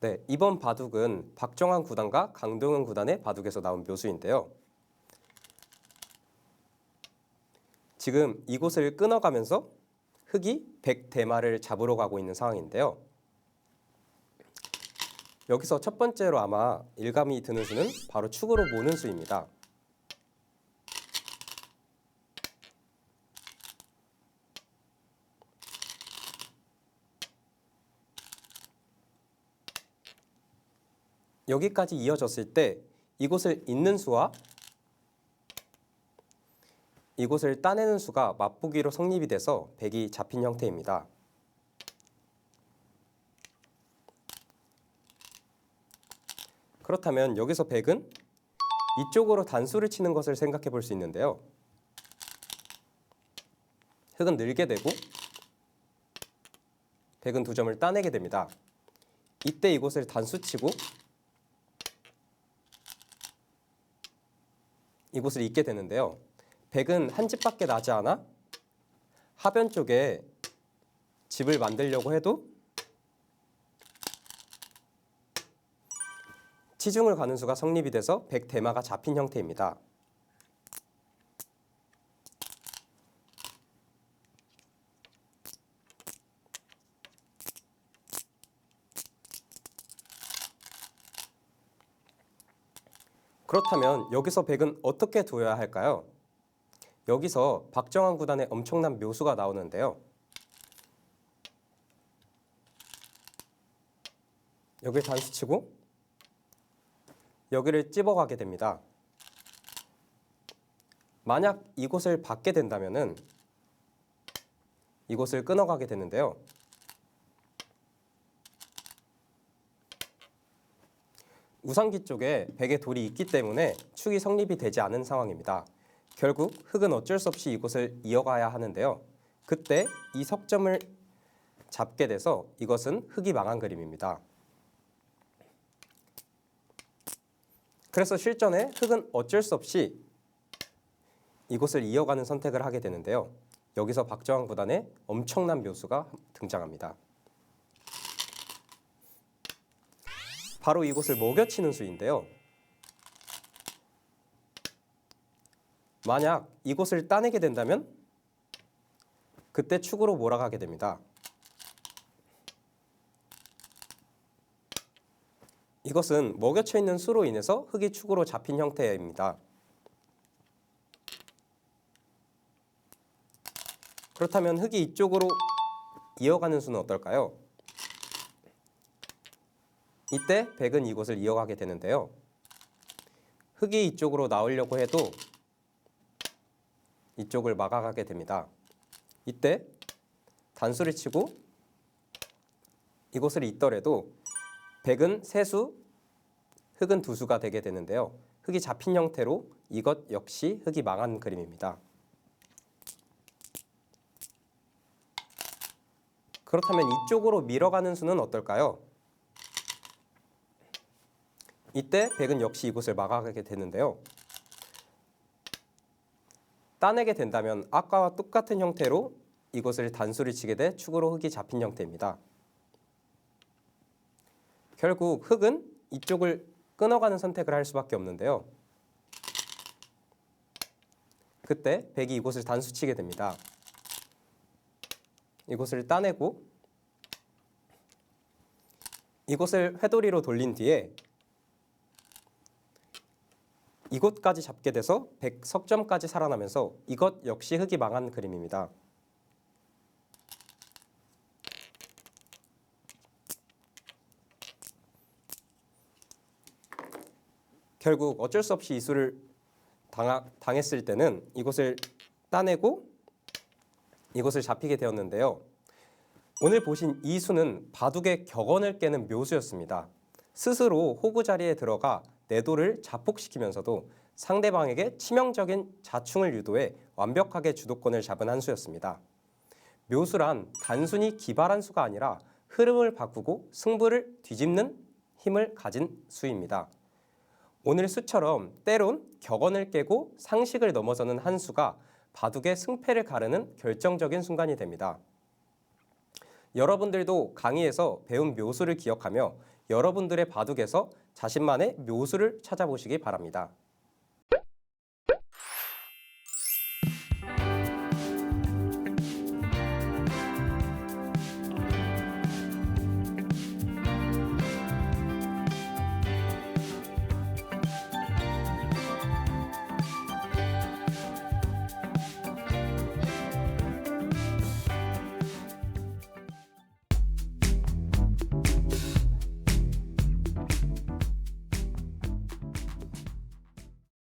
네, 이번 바둑은 박정환 구단과 강동현 구단의 바둑에서 나온 묘수인데요. 지금 이곳을 끊어가면서 흑이 100대마를 잡으러 가고 있는 상황인데요. 여기서 첫 번째로 아마 일감이 드는 수는 바로 축으로 모는 수입니다. 여기까지 이어졌을 때 이곳을 잇는 수와 이곳을 따내는 수가 맞보기로 성립이 돼서 백이 잡힌 형태입니다. 그렇다면 여기서 백은 이쪽으로 단수를 치는 것을 생각해 볼 수 있는데요. 흑은 늘게 되고 백은 두 점을 따내게 됩니다. 이때 이곳을 단수치고 이곳을 잇게 되는데요. 백은 한 집밖에 나지 않아 하변 쪽에 집을 만들려고 해도 치중을 가는 수가 성립이 돼서 백대마가 잡힌 형태입니다. 그렇다면 여기서 백은 어떻게 둬야 할까요? 여기서 박정환 구단의 엄청난 묘수가 나오는데요. 여기를 단수 치고 여기를 찝어가게 됩니다. 만약 이곳을 받게 된다면은 이곳을 끊어가게 되는데요. 우상기 쪽에 백의 돌이 있기 때문에 축이 성립이 되지 않은 상황입니다. 결국 흑은 어쩔 수 없이 이곳을 이어가야 하는데요. 그때 이 석점을 잡게 돼서 이것은 흑이 망한 그림입니다. 그래서 실전에 흑은 어쩔 수 없이 이곳을 이어가는 선택을 하게 되는데요. 여기서 박정환 구단의 엄청난 묘수가 등장합니다. 바로 이곳을 먹여치는 수인데요. 만약 이곳을 따내게 된다면 그때 축으로 몰아가게 됩니다. 이것은 먹여쳐 있는 수로 인해서 흙이 축으로 잡힌 형태입니다. 그렇다면 흙이 이쪽으로 이어가는 수는 어떨까요? 이때 백은 이곳을 이어가게 되는데요. 흙이 이쪽으로 나오려고 해도 이쪽을 막아가게 됩니다. 이때 단수를 치고 이곳을 잇더라도 백은 세수, 흑은 두수가 되게 되는데요. 흑이 잡힌 형태로 이것 역시 흑이 망한 그림입니다. 그렇다면 이쪽으로 밀어가는 수는 어떨까요? 이때 백은 역시 이곳을 막아가게 되는데요. 따내게 된다면 아까와 똑같은 형태로 이곳을 단수를 치게 돼 축으로 흙이 잡힌 형태입니다. 결국 흙은 이쪽을 끊어가는 선택을 할 수밖에 없는데요. 그때 백이 이곳을 단수치게 됩니다. 이곳을 따내고 이곳을 회돌이로 돌린 뒤에 이곳까지 잡게 돼서 100석점까지 살아나면서 이것 역시 흙이 망한 그림입니다. 결국 어쩔 수 없이 이수를 당하, 당했을 때는 이곳을 따내고 이곳을 잡히게 되었는데요. 오늘 보신 이 수는 바둑의 격언을 깨는 묘수였습니다. 스스로 호구 자리에 들어가 내도를 자폭시키면서도 상대방에게 치명적인 자충을 유도해 완벽하게 주도권을 잡은 한 수였습니다. 묘수란 단순히 기발한 수가 아니라 흐름을 바꾸고 승부를 뒤집는 힘을 가진 수입니다. 오늘 수처럼 때론 격언을 깨고 상식을 넘어서는 한 수가 바둑의 승패를 가르는 결정적인 순간이 됩니다. 여러분들도 강의에서 배운 묘수를 기억하며 여러분들의 바둑에서 자신만의 묘수를 찾아보시기 바랍니다.